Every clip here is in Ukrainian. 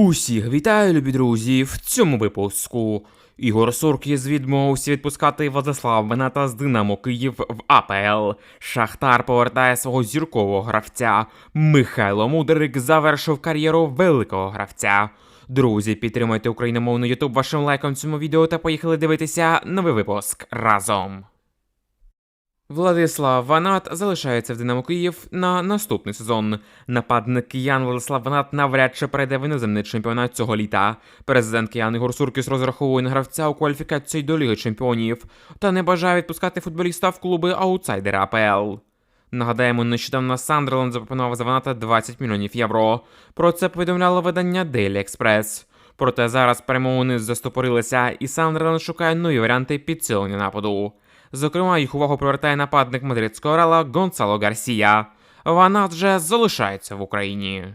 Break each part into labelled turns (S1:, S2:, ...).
S1: Усіх вітаю, любі друзі! В цьому випуску Ігор Суркіс відмовився відпускати Владислава Бената з Динамо Київ в АПЛ. Шахтар повертає свого зіркового гравця. Михайло Мудрик завершив кар'єру великого гравця. Друзі, підтримуйте україномовний Ютуб вашим лайком цьому відео та поїхали дивитися новий випуск разом. Владислав Ванат залишається в Динамо Київ на наступний сезон. Нападник киян Владислав Ванат навряд чи перейде в іноземний чемпіонат цього літа. Президент киян Ігор Суркіс розраховує на гравця у кваліфікації до Ліги Чемпіонів та не бажає відпускати футболіста в клуби аутсайдера АПЛ. Нагадаємо, нещодавно Сандерленд запропонував за Ваната 20 мільйонів євро. Про це повідомляло видання Daily Express. Проте зараз перемовини застопорилися, і Сандерленд шукає нові варіанти підсилення нападу. Зокрема, їх увагу привертає нападник мадридського рала Гонсало Гарсія. Вона вже залишається в Україні.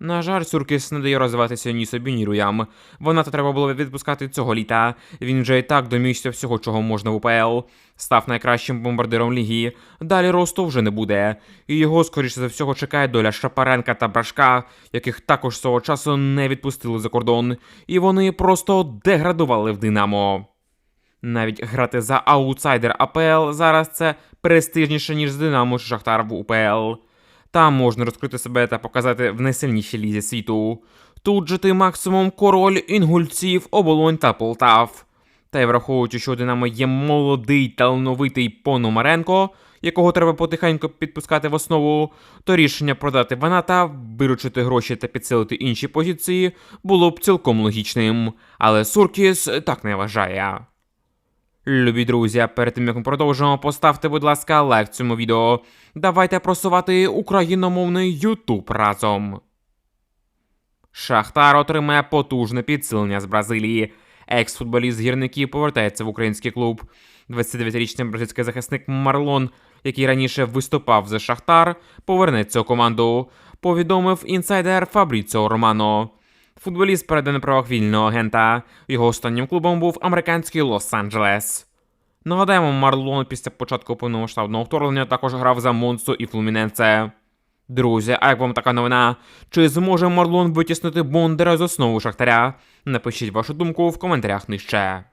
S1: На жаль, Суркіс не дає розвиватися ні собі, ні руям. Вона то треба було відпускати цього літа. Він вже і так домігся всього, чого можна в УПЛ. Став найкращим бомбардиром ліги. Далі росту вже не буде. І його, скоріше за всього, чекає доля Шапаренка та Брашка, яких також свого часу не відпустили за кордон. І вони просто деградували в Динамо. Навіть грати за аутсайдер АПЛ зараз це престижніше, ніж з Динамо чи Шахтар в УПЛ. Там можна розкрити себе та показати в найсильнішій лізі світу. Тут же ти максимум король інгульців, оболонь та Полтав. Та й враховуючи, що у Динамо є молодий талановитий Пономаренко, якого треба потихеньку підпускати в основу, то рішення продати Ваната, виручити гроші та підсилити інші позиції було б цілком логічним. Але Суркіс так не вважає. Любі друзі, перед тим як ми продовжимо, поставте, будь ласка, лайк цьому відео. Давайте просувати україномовний Ютуб разом. Шахтар отримає потужне підсилення з Бразилії. Екс-футболіст гірників повертається в український клуб. 29-річний бразильський захисник Марлон, який раніше виступав за Шахтар, повернеться у команду. Повідомив інсайдер Фабріцо Романо. Футболіст переданий правах вільного агента. Його останнім клубом був американський Лос-Анджелес. Нагадаємо, Марлон після початку повномасштабного вторгнення також грав за Монсу і Флуміненце. Друзі, а як вам така новина? Чи зможе Марлон витіснити Бондера з основу Шахтаря? Напишіть вашу думку в коментарях нижче.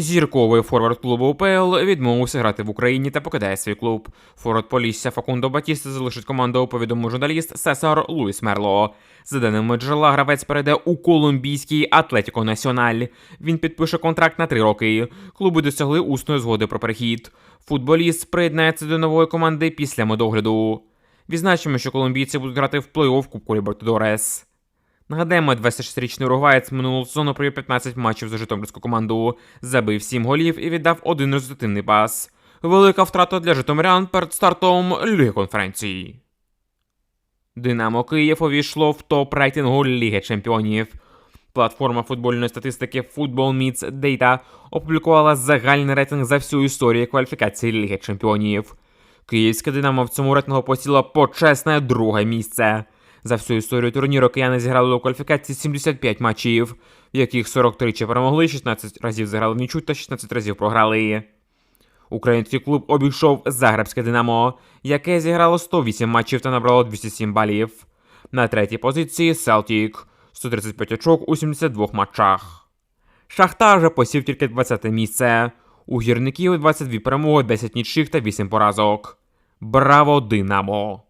S1: Зірковий форвард клубу УПЛ відмовився грати в Україні та покидає свій клуб. Форвард Полісся Факундо Батіста залишить команду, повідомив журналіст Сесар Луїс Мерло. За даними джерела, гравець перейде у колумбійський Атлетіко Національ. Він підпише контракт на три роки. Клуби досягли усної згоди про перехід. Футболіст приєднається до нової команди після медогляду. Відзначимо, що колумбійці будуть грати в плей-офф Кубку Лібертадорес. Нагадаємо, 26-річний уругваєць минулого сезону провів 15 матчів за житомирську команду, забив 7 голів і віддав один результативний пас. Велика втрата для житомирян перед стартом Ліги конференції. Динамо Київ увійшло в топ рейтингу Ліги Чемпіонів. Платформа футбольної статистики Football Meets Data опублікувала загальний рейтинг за всю історію кваліфікації Ліги Чемпіонів. Київське Динамо в цьому рейтингу посіло почесне друге місце. За всю історію турніру кияни зіграли у кваліфікації 75 матчів, в яких 43 чи перемогли, 16 разів зіграли в нічу та 16 разів програли. Український клуб обійшов Загребське Динамо, яке зіграло 108 матчів та набрало 207 балів. На третій позиції Селтік 135 очок у 72 матчах. Шахтар же посів тільки 20 місце. У гірників 22 перемоги, 10 нічих та 8 поразок. Браво, Динамо!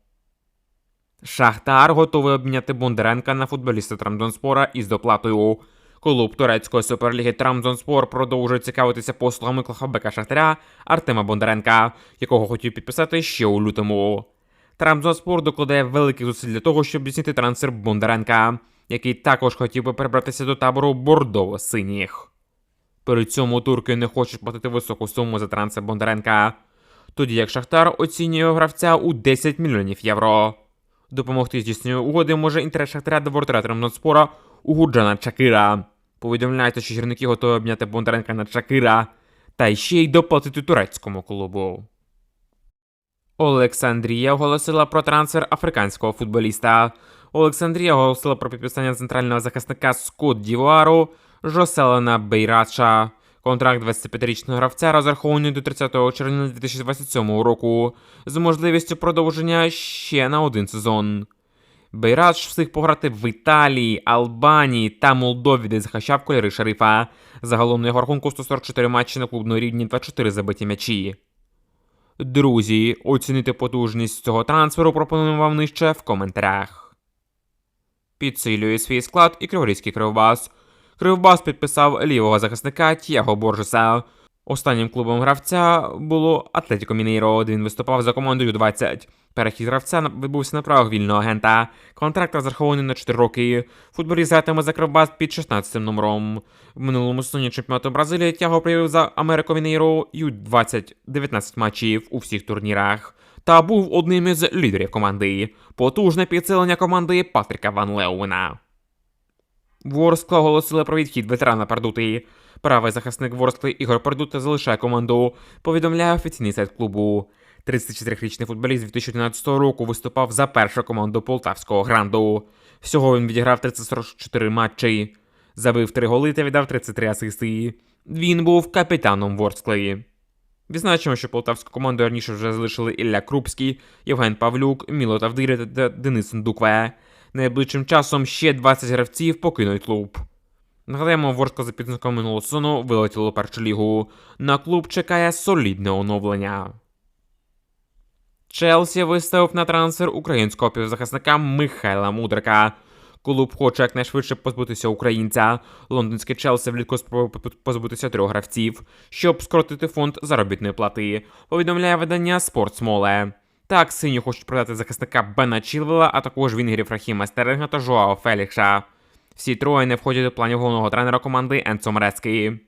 S1: Шахтар готовий обміняти Бондаренка на футболіста Трамдонспора із доплатою. Клуб турецької суперліги Трамдонспор продовжує цікавитися послугами клахабека Шахтаря Артема Бондаренка, якого хотів підписати ще у лютому. Трамдонспор докладає великих зусиль для того, щоб здійснити трансфер Бондаренка, який також хотів би перебратися до табору бордово-синіх. При цьому турки не хочуть платити високу суму за трансфер Бондаренка, тоді як Шахтар оцінює гравця у 10 мільйонів євро. Допомогти здійсненню угоди може інтерес Шахтаря до воротаря Трамдонспора Угуджана Чакира. Повідомляється, що гірники готові обняти Бондаренка на Чакира та ще й доплатити турецькому клубу. Олександрія оголосила про трансфер африканського футболіста. Олександрія оголосила про підписання центрального захисника Скот Дівуару Жоселена Бейрача. Контракт 25-річного гравця розрахований до 30 червня 2027 року з можливістю продовження ще на один сезон. Бейрадж встиг пограти в Італії, Албанії та Молдові, де захищав кольори шерифа. Загалом на його рахунку 144 матчі на клубному рівні та 4 забиті м'ячі. Друзі, оцінити потужність цього трансферу пропонуємо вам нижче в коментарях. Підсилює свій склад і Криворізький Кривбас. Кривбас підписав лівого захисника Тіаго Боржеса. Останнім клубом гравця було Атлетіко Мінейро, де він виступав за командою 20. Перехід гравця відбувся на правах вільного агента. Контракт розрахований на 4 роки. Футболіст гратиме за Кривбас під 16 номером. В минулому сезоні чемпіонату Бразилії Тяго проявив за Америко Мінейро Ю-20 19 матчів у всіх турнірах. Та був одним із лідерів команди. Потужне підсилення команди Патріка Ван Леуена. Ворскла оголосили про відхід ветерана Пардути. Правий захисник Ворскли Ігор Пардута залишає команду, повідомляє офіційний сайт клубу. 34-річний футболіст 2011 року виступав за першу команду полтавського гранду. Всього він відіграв 34 матчі, забив 3 голи та віддав 33 асисти. Він був капітаном Ворскли. Відзначимо, що полтавську команду раніше вже залишили Ілля Крупський, Євген Павлюк, Міло Тавдири та Денис Ндукве. Найближчим часом ще 20 гравців покинуть клуб. Нагадаємо, Ворскла за підсумком минулого сезону вилетіло першу лігу. На клуб чекає солідне оновлення. Челсі виставив на трансфер українського півзахисника Михайла Мудрика. Клуб хоче якнайшвидше позбутися українця. Лондонське Челсі влітку спробує позбутися трьох гравців, щоб скоротити фонд заробітної плати. Повідомляє видання Спортсмоле. Так, сині хочуть продати захисника Бена Чілвела, а також вінгерів Рахіма Стеринга та Жоао Фелікша. Всі троє не входять до планів головного тренера команди Енцо Мрецький.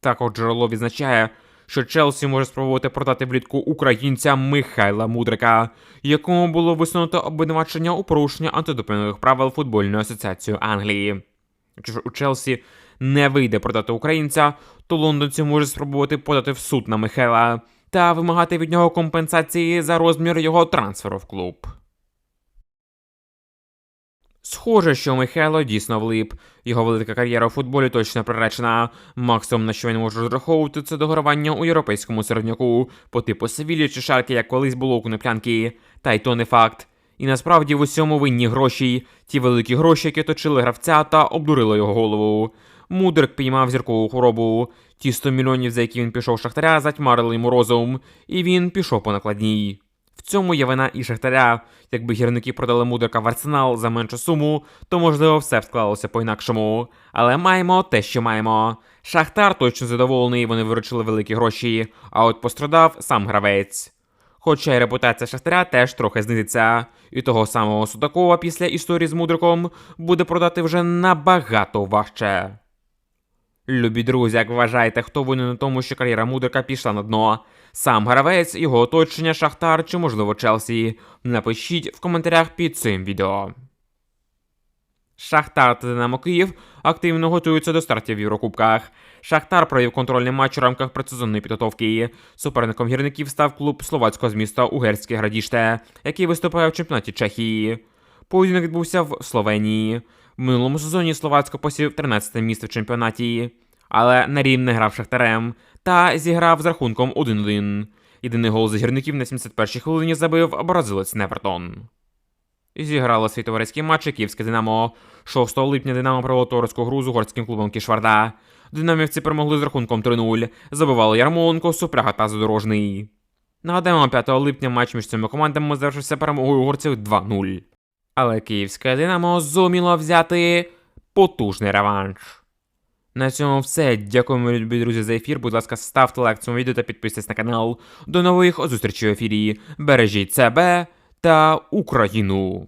S1: Також джерело відзначає, що Челсі може спробувати продати влітку українця Михайла Мудрика, якому було висунуто обвинувачення у порушенні антидопінгових правил футбольної асоціації Англії. Якщо у Челсі не вийде продати українця, то лондонці можуть спробувати подати в суд на Михайла та вимагати від нього компенсації за розмір його трансферу в клуб. Схоже, що Михайло дійсно влип. Його велика кар'єра у футболі точно приречена. Максимум, на що він може розраховувати, це догравання у європейському середняку, по типу Севілі чи Шарки, як колись було у Коноплянки. Та й то не факт. І насправді в усьому винні гроші, ті великі гроші, які точили гравця та обдурили його голову. Мудрик піймав зіркову хворобу. Ті 100 мільйонів, за які він пішов шахтаря, затьмарили йому розум, і він пішов по накладній. В цьому є вина і Шахтаря. Якби гірники продали мудрика в арсенал за меншу суму, то можливо все б склалося по-інакшому. Але маємо те, що маємо. Шахтар точно задоволений, вони виручили великі гроші, а от пострадав сам гравець. Хоча й репутація Шахтаря теж трохи знизиться, і того самого Судакова після історії з мудриком буде продати вже набагато важче. Любі друзі, як вважаєте, хто винен у тому, що кар'єра мудрика пішла на дно? Сам гравець, його оточення, Шахтар чи, можливо, Челсі? Напишіть в коментарях під цим відео. Шахтар та Динамо Київ активно готуються до стартів в Єврокубках. Шахтар провів контрольний матч у рамках предсезонної підготовки. Суперником гірників став клуб словацького з міста Угерське Градіжте, який виступає в чемпіонаті Чехії. Поєдинок відбувся в Словенії. В минулому сезоні Словацько посів 13 місце в чемпіонаті, але на рівень не грав Шахтарем та зіграв з рахунком 1-1. Єдиний гол з гірників на 71-й хвилині забив бразилець Невертон. Зіграло свій товариський матч Київське Динамо. 6 липня Динамо провело товариську гру з угорським клубом Кішварда. Динамівці перемогли з рахунком 3-0. Забивали Ярмоленко, Супряга та Задорожний. Нагадаємо, 5 липня матч між цими командами завершився перемогою угорців 2-0. Але київське Динамо зуміло взяти потужний реванш. На цьому все. Дякуємо, любі друзі, за ефір. Будь ласка, ставте лайк цьому відео та підписуйтесь на канал. До нових зустрічей в ефірі. Бережіть себе та Україну!